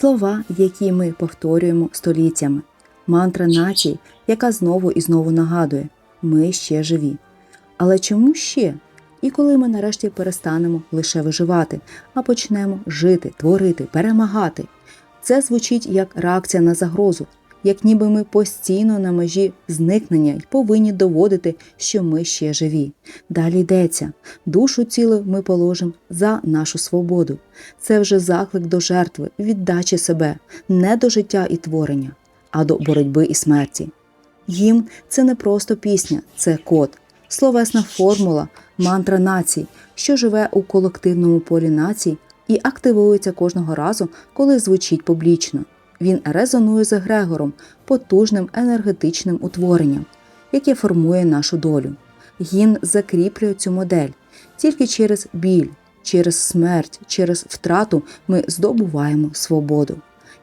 слова, які ми повторюємо століттями, мантра нації, яка знову і знову нагадує: ми ще живі. Але чому ще? І коли ми нарешті перестанемо лише виживати, а почнемо жити, творити, перемагати. Це звучить як реакція на загрозу, як ніби ми постійно на межі зникнення і повинні доводити, що ми ще живі. Далі йдеться: душу цілу ми положимо за нашу свободу. Це вже заклик до жертви, віддачі себе, не до життя і творення, а до боротьби і смерті. Гімн це не просто пісня, це код, словесна формула, мантра націй, що живе у колективному полі націй і активується кожного разу, коли звучить публічно. Він резонує з егрегором, потужним енергетичним утворенням, яке формує нашу долю. Гімн закріплює цю модель. Тільки через біль, через смерть, через втрату ми здобуваємо свободу.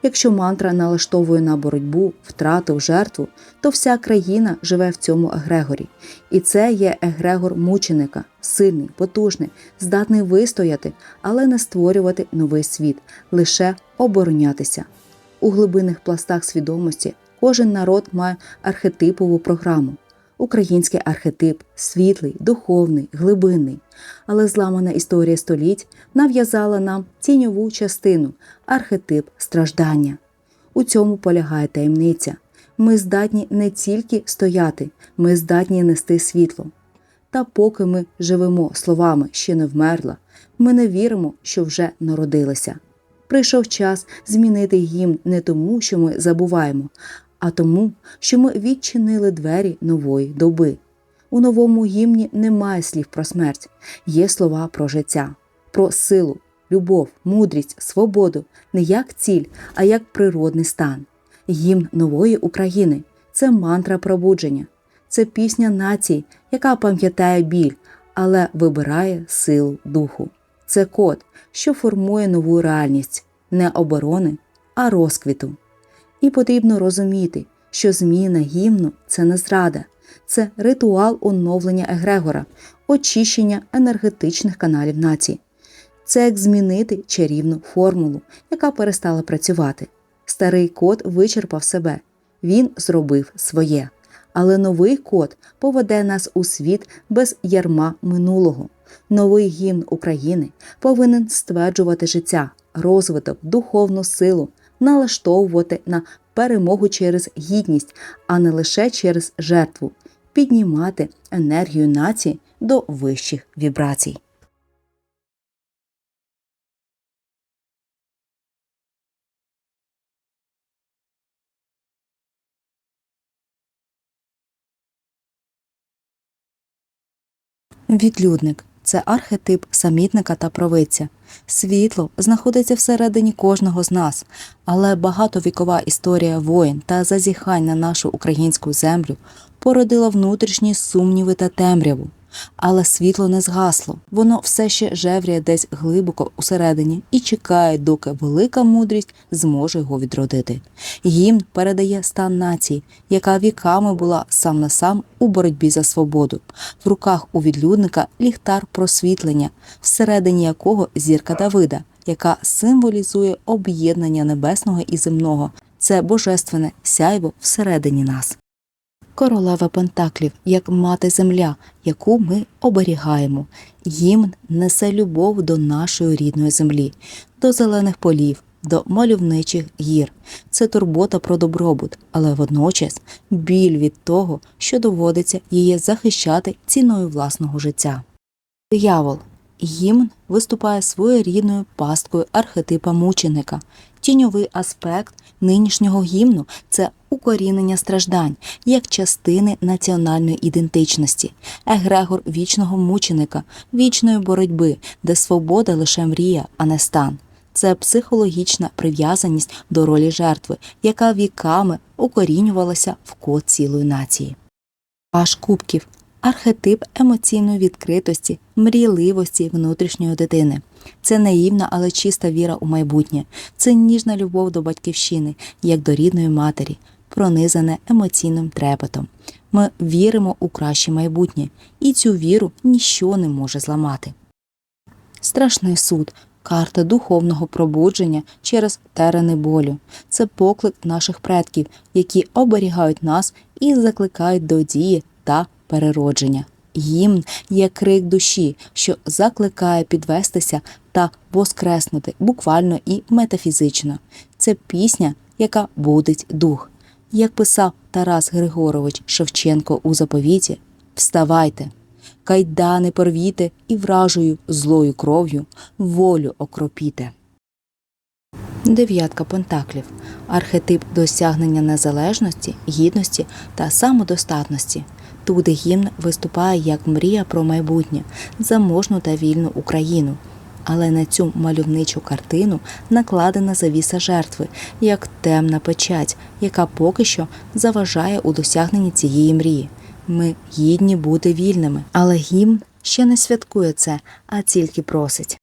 Якщо мантра налаштовує на боротьбу, втрату, жертву, то вся країна живе в цьому егрегорі. І це є егрегор мученика, сильний, потужний, здатний вистояти, але не створювати новий світ, лише оборонятися. У глибинних пластах свідомості кожен народ має архетипову програму. Український архетип світлий, духовний, глибинний. Але зламана історія століть нав'язала нам тіньову частину архетип страждання. У цьому полягає таємниця. Ми здатні не тільки стояти, ми здатні нести світло. Та поки ми живемо словами ще не вмерла, ми не віримо, що вже народилися. Прийшов час змінити гімн не тому, що ми забуваємо, а тому, що ми відчинили двері нової доби. У новому гімні немає слів про смерть, є слова про життя, про силу, любов, мудрість, свободу не як ціль, а як природний стан. Гімн нової України це мантра пробудження, це пісня нації, яка пам'ятає біль, але вибирає силу духу. Це код, що формує нову реальність не оборони, а розквіту. І потрібно розуміти, що зміна гімну це не зрада, це ритуал оновлення егрегора, очищення енергетичних каналів нації. Це як змінити чарівну формулу, яка перестала працювати. Старий код вичерпав себе, він зробив своє. Але новий код поведе нас у світ без ярма минулого. Новий гімн України повинен стверджувати життя, розвиток, духовну силу, налаштовувати на перемогу через гідність, а не лише через жертву, піднімати енергію нації до вищих вібрацій. Відлюдник це архетип самітника та провидця. Світло знаходиться всередині кожного з нас, але багатовікова історія воїн та зазіхань на нашу українську землю породила внутрішні сумніви та темряву. Але світло не згасло, воно все ще жевріє десь глибоко усередині і чекає, доки велика мудрість зможе його відродити. Гімн передає стан нації, яка віками була сам на сам у боротьбі за свободу. В руках у відлюдника ліхтар просвітлення, всередині якого зірка Давида, яка символізує об'єднання небесного і земного. Це божественне сяйво всередині нас королева Пентаклів, як мати земля, яку ми оберігаємо. Гімн несе любов до нашої рідної землі, до зелених полів, до мальовничих гір. Це турбота про добробут, але водночас біль від того, що доводиться її захищати ціною власного життя. Диявол Гімн виступає своєрідною пасткою архетипа мученика. Тіньовий аспект нинішнього гімну це укорінення страждань як частини національної ідентичності, егрегор вічного мученика, вічної боротьби, де свобода лише мрія, а не стан. Це психологічна прив'язаність до ролі жертви, яка віками укорінювалася в код цілої нації. Паш кубків архетип емоційної відкритості, мрійливості внутрішньої дитини. Це наївна, але чиста віра у майбутнє, це ніжна любов до батьківщини, як до рідної матері, пронизане емоційним трепетом. Ми віримо у краще майбутнє, і цю віру ніщо не може зламати. Страшний суд карта духовного пробудження через терени болю. Це поклик наших предків, які оберігають нас і закликають до дії та переродження. Гімн є крик душі, що закликає підвестися та воскреснути буквально і метафізично. Це пісня, яка будить дух. Як писав Тарас Григорович Шевченко у заповіті: Вставайте, кайдани порвіте і вражою злою кров'ю волю окропіте. Дев'ятка пентаклів архетип досягнення незалежності, гідності та самодостатності. Тут гімн виступає як мрія про майбутнє, заможну та вільну Україну. Але на цю мальовничу картину накладена завіса жертви, як темна печать, яка поки що заважає у досягненні цієї мрії. Ми гідні бути вільними, але гімн ще не святкує це, а тільки просить.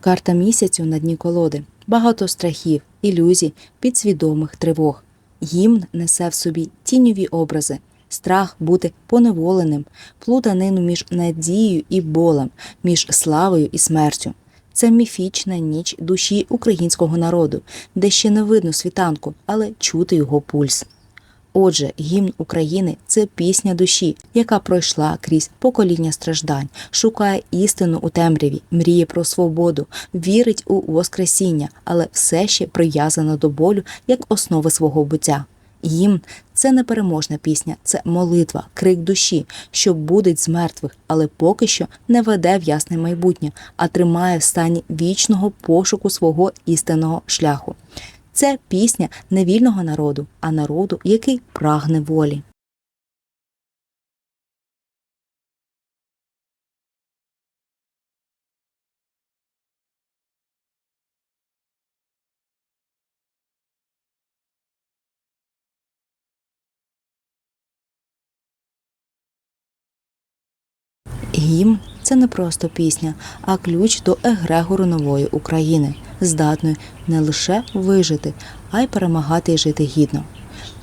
Карта місяцю на дні колоди. Багато страхів, ілюзій, підсвідомих тривог. Гімн несе в собі тіньові образи, страх бути поневоленим, плутанину між надією і болем, між славою і смертю. Це міфічна ніч душі українського народу, де ще не видно світанку, але чути його пульс. Отже, гімн України це пісня душі, яка пройшла крізь покоління страждань, шукає істину у темряві, мріє про свободу, вірить у Воскресіння, але все ще прив'язана до болю як основи свого буття. Гімн це не переможна пісня, це молитва, крик душі, що будить з мертвих, але поки що не веде в ясне майбутнє, а тримає в стані вічного пошуку свого істинного шляху. Це пісня не вільного народу, а народу, який прагне волі. Гімн це не просто пісня, а ключ до егрегору нової України, здатної не лише вижити, а й перемагати і жити гідно.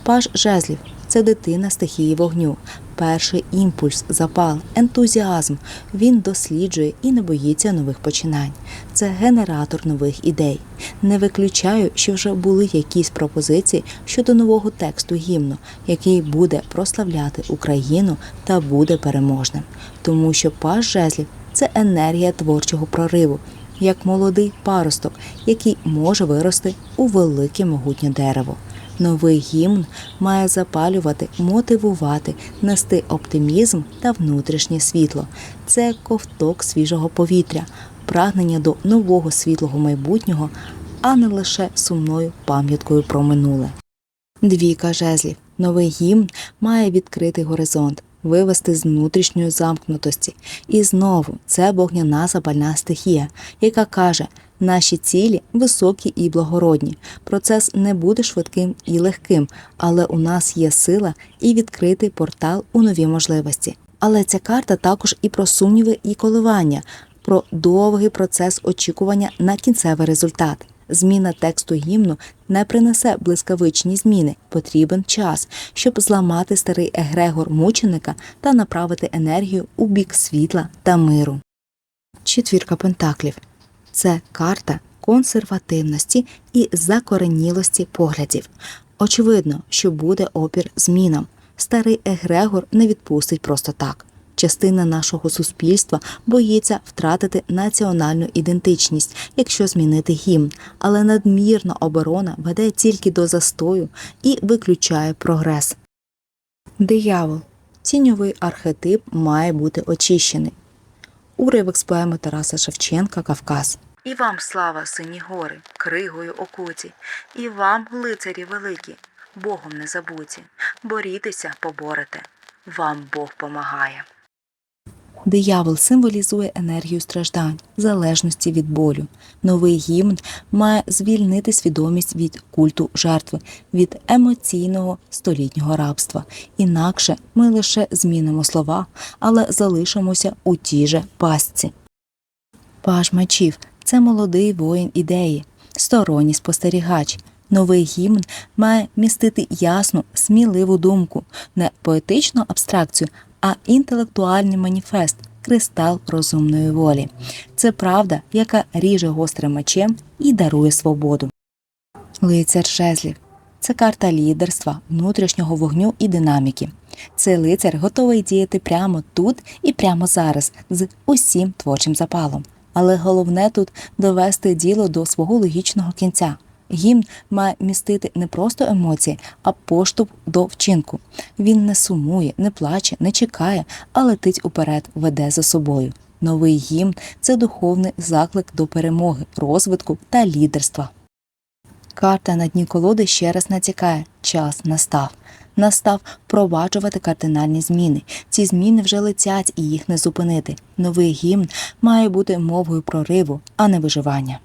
Паж жезлів це дитина стихії вогню, перший імпульс, запал, ентузіазм. Він досліджує і не боїться нових починань. Це генератор нових ідей. Не виключаю, що вже були якісь пропозиції щодо нового тексту гімну, який буде прославляти Україну та буде переможним. Тому що паж жезлів це енергія творчого прориву, як молодий паросток, який може вирости у велике могутнє дерево. Новий гімн має запалювати, мотивувати, нести оптимізм та внутрішнє світло. Це ковток свіжого повітря, прагнення до нового світлого майбутнього, а не лише сумною пам'яткою про минуле. Двійка жезлів. Новий гімн має відкритий горизонт, вивести з внутрішньої замкнутості. І знову це вогняна запальна стихія, яка каже. Наші цілі високі і благородні. Процес не буде швидким і легким, але у нас є сила і відкритий портал у нові можливості. Але ця карта також і про сумніви і коливання, про довгий процес очікування на кінцевий результат. Зміна тексту гімну не принесе блискавичні зміни. Потрібен час, щоб зламати старий егрегор мученика та направити енергію у бік світла та миру. Четвірка пентаклів це карта консервативності і закоренілості поглядів. Очевидно, що буде опір змінам. Старий егрегор не відпустить просто так. Частина нашого суспільства боїться втратити національну ідентичність, якщо змінити гімн, але надмірна оборона веде тільки до застою і виключає прогрес. Диявол тіньовий архетип має бути очищений. Уривок з поеми Тараса Шевченка Кавказ. І вам слава, сині гори, кригою окуті, і вам, лицарі великі, Богом не забуті, борітеся, поборете, вам Бог помагає. Диявол символізує енергію страждань, залежності від болю. Новий гімн має звільнити свідомість від культу жертви, від емоційного столітнього рабства. Інакше ми лише змінимо слова, але залишимося у тій же пастці. Паж мечів це молодий воїн ідеї, сторонній спостерігач. Новий гімн має містити ясну, сміливу думку, не поетичну абстракцію, а інтелектуальний маніфест, кристал розумної волі. Це правда, яка ріже гострим мечем і дарує свободу. Лицар жезлів це карта лідерства, внутрішнього вогню і динаміки. Цей лицар готовий діяти прямо тут і прямо зараз з усім творчим запалом. Але головне тут довести діло до свого логічного кінця. Гімн має містити не просто емоції, а поштовх до вчинку. Він не сумує, не плаче, не чекає, а летить уперед, веде за собою. Новий гімн це духовний заклик до перемоги, розвитку та лідерства. Карта на дні колоди ще раз натякає час настав. Настав впроваджувати кардинальні зміни. Ці зміни вже летять і їх не зупинити. Новий гімн має бути мовою прориву, а не виживання.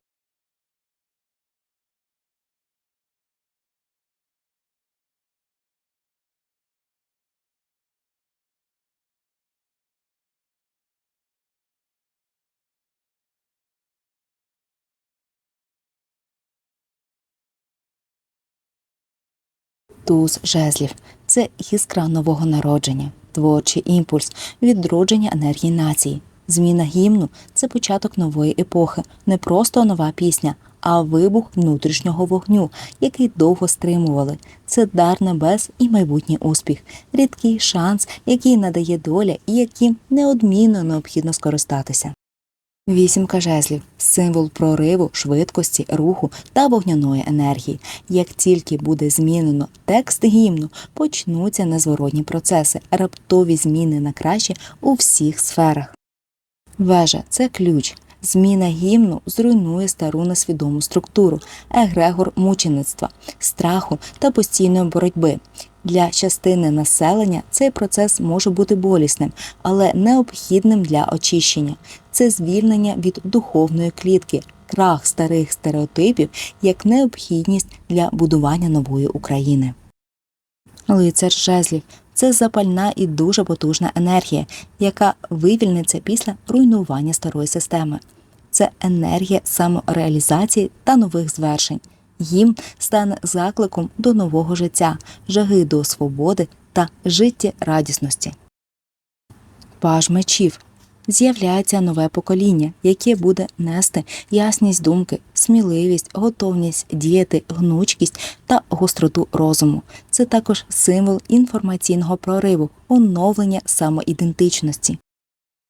Туз жезлів це іскра нового народження, творчий імпульс, відродження енергії нації. Зміна гімну це початок нової епохи, не просто нова пісня, а вибух внутрішнього вогню, який довго стримували. Це дар небес і майбутній успіх, рідкий шанс, який надає доля і яким неодмінно необхідно скористатися. Вісімка жезлів символ прориву, швидкості, руху та вогняної енергії. Як тільки буде змінено текст гімну, почнуться незворотні процеси, раптові зміни на краще у всіх сферах. Вежа це ключ. Зміна гімну зруйнує стару несвідому структуру, егрегор мучеництва, страху та постійної боротьби. Для частини населення цей процес може бути болісним, але необхідним для очищення. Це звільнення від духовної клітки, крах старих стереотипів як необхідність для будування нової України. Лицар жезлів це запальна і дуже потужна енергія, яка вивільниться після руйнування старої системи. Це енергія самореалізації та нових звершень. Їм стане закликом до нового життя, жаги до свободи та життєрадісності. Паж мечів з'являється нове покоління, яке буде нести ясність думки, сміливість, готовність діяти, гнучкість та гостроту розуму. Це також символ інформаційного прориву, оновлення самоідентичності.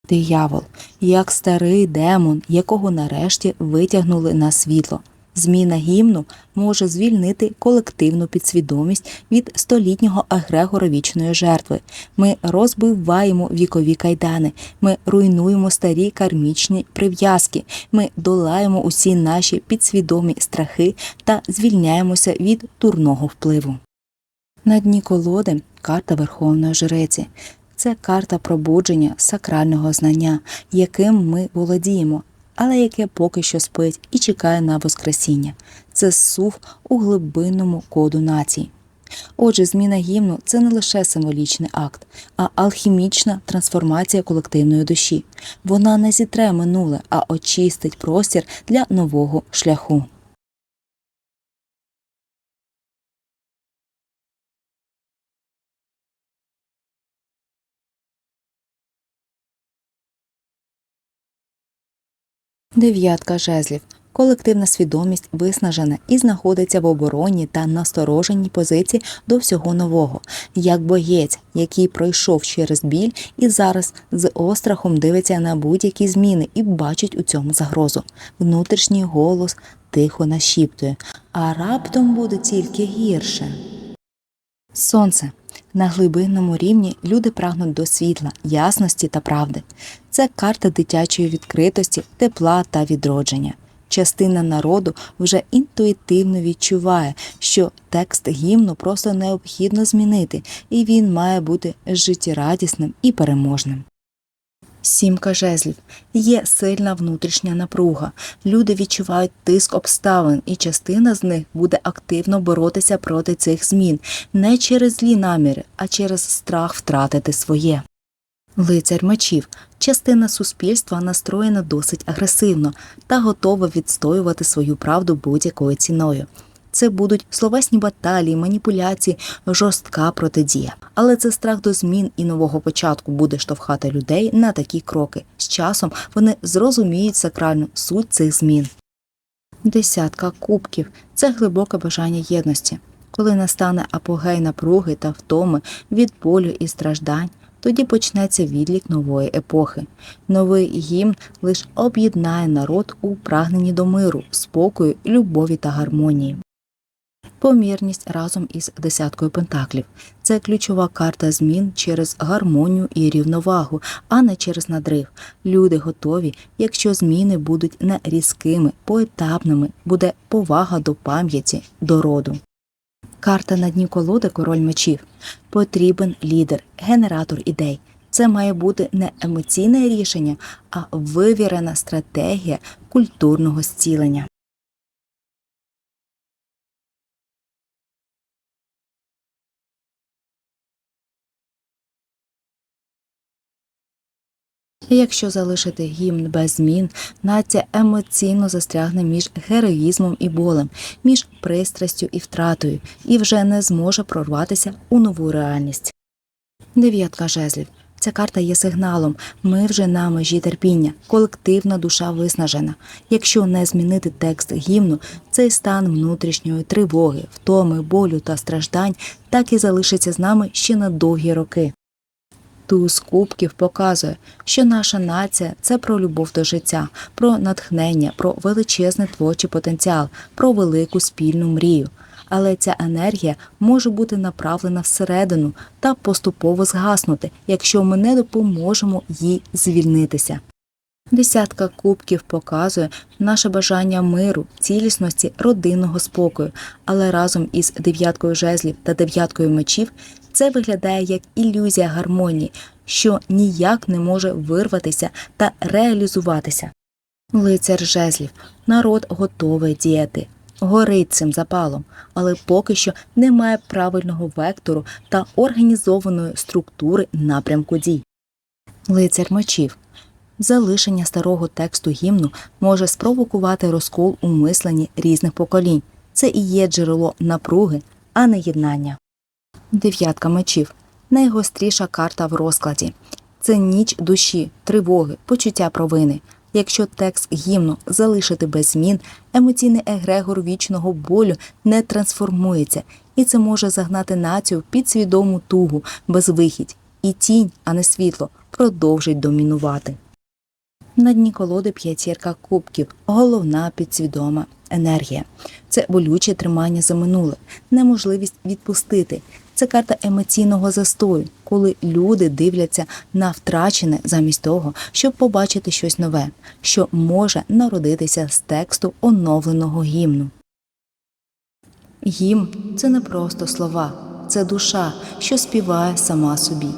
Диявол, як старий демон, якого нарешті витягнули на світло. Зміна гімну може звільнити колективну підсвідомість від столітнього егрегора вічної жертви. Ми розбиваємо вікові кайдани, ми руйнуємо старі кармічні прив'язки, ми долаємо усі наші підсвідомі страхи та звільняємося від турного впливу. На дні колоди карта Верховної Жреці. Це карта пробудження сакрального знання, яким ми володіємо, але яке поки що спить і чекає на Воскресіння. Це сув у глибинному коду нації. Отже, зміна гімну це не лише символічний акт, а алхімічна трансформація колективної душі. Вона не зітре минуле, а очистить простір для нового шляху. Дев'ятка жезлів. Колективна свідомість виснажена і знаходиться в оборонній та настороженій позиції до всього нового, як боєць, який пройшов через біль і зараз з острахом дивиться на будь-які зміни і бачить у цьому загрозу. Внутрішній голос тихо нашіптує, а раптом буде тільки гірше. Сонце. На глибинному рівні люди прагнуть до світла, ясності та правди. Це карта дитячої відкритості, тепла та відродження. Частина народу вже інтуїтивно відчуває, що текст гімну просто необхідно змінити, і він має бути життєрадісним і переможним. Сімка жезлів є сильна внутрішня напруга. Люди відчувають тиск обставин, і частина з них буде активно боротися проти цих змін не через злі наміри, а через страх втратити своє. Лицар мечів частина суспільства настроєна досить агресивно та готова відстоювати свою правду будь-якою ціною. Це будуть словесні баталії, маніпуляції, жорстка протидія. Але це страх до змін і нового початку буде штовхати людей на такі кроки. З часом вони зрозуміють сакральну суть цих змін. Десятка кубків це глибоке бажання єдності. Коли настане апогей напруги та втоми від болю і страждань, тоді почнеться відлік нової епохи. Новий гімн лише об'єднає народ у прагненні до миру, спокою, любові та гармонії. Помірність разом із десяткою пентаклів це ключова карта змін через гармонію і рівновагу, а не через надрив. Люди готові, якщо зміни будуть не різкими, поетапними, буде повага до пам'яті, до роду. Карта на дні колоди король мечів. Потрібен лідер, генератор ідей. Це має бути не емоційне рішення, а вивірена стратегія культурного зцілення. Якщо залишити гімн без змін, нація емоційно застрягне між героїзмом і болем, між пристрастю і втратою, і вже не зможе прорватися у нову реальність. Дев'ятка жезлів. Ця карта є сигналом. Ми вже на межі терпіння, колективна душа виснажена. Якщо не змінити текст гімну, цей стан внутрішньої тривоги, втоми, болю та страждань так і залишиться з нами ще на довгі роки. Туз кубків показує, що наша нація це про любов до життя, про натхнення, про величезний творчий потенціал, про велику спільну мрію. Але ця енергія може бути направлена всередину та поступово згаснути, якщо ми не допоможемо їй звільнитися. Десятка кубків показує наше бажання миру, цілісності, родинного спокою, але разом із дев'яткою жезлів та дев'яткою мечів це виглядає як ілюзія гармонії, що ніяк не може вирватися та реалізуватися. Лицар жезлів, народ готовий діяти, горить цим запалом, але поки що немає правильного вектору та організованої структури напрямку дій. Лицар мечів. Залишення старого тексту гімну може спровокувати розкол у мисленні різних поколінь. Це і є джерело напруги, а не єднання. Дев'ятка мечів найгостріша карта в розкладі. Це ніч душі, тривоги, почуття провини. Якщо текст гімну залишити без змін, емоційний егрегор вічного болю не трансформується, і це може загнати націю в підсвідому тугу, безвихідь, і тінь, а не світло, продовжить домінувати. На дні колоди п'ятірка кубків, головна підсвідома енергія. Це болюче тримання за минуле, неможливість відпустити. Це карта емоційного застою, коли люди дивляться на втрачене замість того, щоб побачити щось нове, що може народитися з тексту оновленого гімну. Гімн це не просто слова, це душа, що співає сама собі.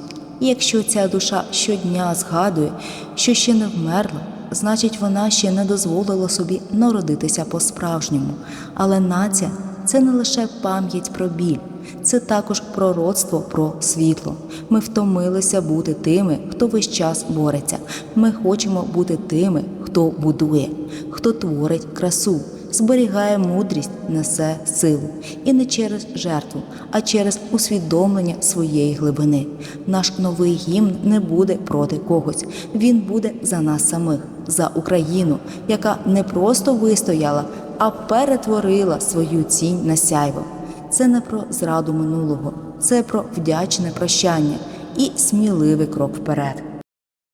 Якщо ця душа щодня згадує, що ще не вмерла, значить вона ще не дозволила собі народитися по-справжньому. Але нація це не лише пам'ять про біль, це також пророцтво про світло. Ми втомилися бути тими, хто весь час бореться. Ми хочемо бути тими, хто будує, хто творить красу зберігає мудрість, несе силу і не через жертву, а через усвідомлення своєї глибини. Наш новий гімн не буде проти когось. Він буде за нас самих, за Україну, яка не просто вистояла, а перетворила свою цінь на сяйво. Це не про зраду минулого, це про вдячне прощання і сміливий крок вперед.